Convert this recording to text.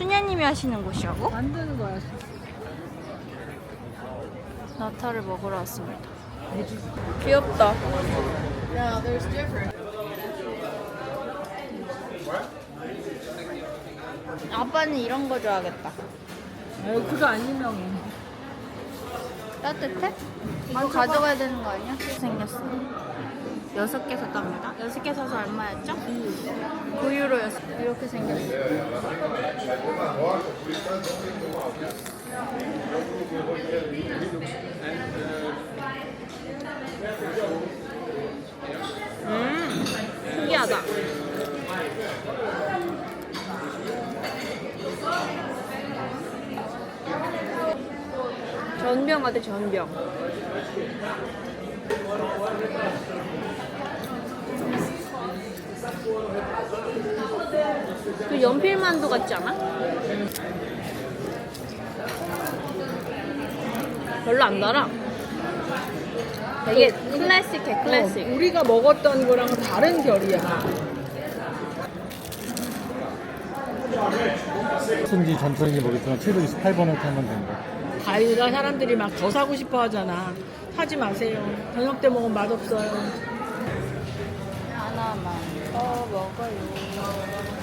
수녀님이 하시는 곳이라고? 만드는 거야. 나타를 먹으러 왔습니다. 귀엽다. 아빠는 이런 거 좋아하겠다. 아유, 그거 안 유명해. 따뜻해? 이거 가져가야 되는 거 아니야? 생겼어. 여섯 개 샀답니다. 여섯 개 사서 얼마였죠? 9유로 여섯 이렇게 생겼어. 음, 신기하다. 전병 같아, 전병. 그 연필만두 같지 않아? 별로 안 달아. 되게 클래식해, 클래식. 어, 우리가 먹었던 거랑은 다른 결이야. 무슨지 전투인지 모르겠지만 728번을 타면 된다. 과일가 사람들이 막 더 사고 싶어 하잖아. 사지 마세요. 저녁 때 먹으면 맛없어요. 하나만 더 먹어요.